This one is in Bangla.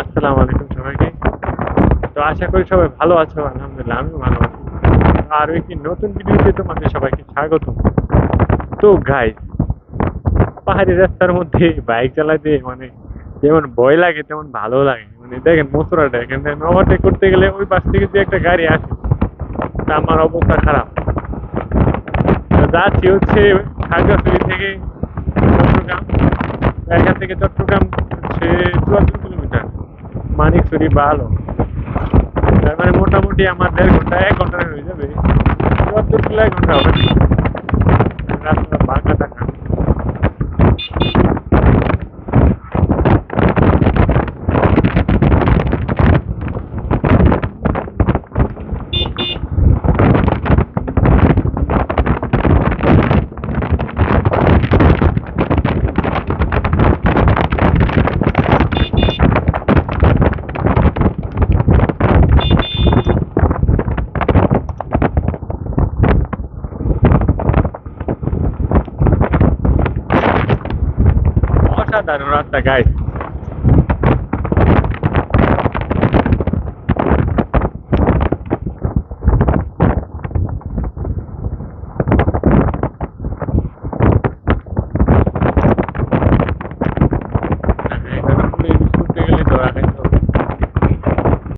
আসসালামু আলাইকুম সবাইকে। তো আশা করি সবাই ভালো আছো, আলহামদুলিল্লাহ আমি ভালো আছি। আর একটি নতুন ভিডিওতে তোমাদের সবাইকে স্বাগত। তো গাই পাহাড়ি রাস্তার মধ্যে বাইক চালাতে মানে যেমন ভয় লাগে, তেমন ভালো লাগে। মানে দেখেন মথুরাটা, এখানে ওভারটেক করতে গেলে ওই পাশ থেকে যে একটা গাড়ি আসে। তা আমার অবস্থা খারাপ। যাচ্ছি হচ্ছে খাগড়াছড়ি থেকে চট্টগ্রাম। এখান থেকে চট্টগ্রাম হচ্ছে কিলোমিটার চুরি ভালো তার মানে মোটামুটি আমার দেড় ঘণ্টা, এক ঘণ্টা হয়ে যাবে। এক ঘণ্টা হবে। not that, guy.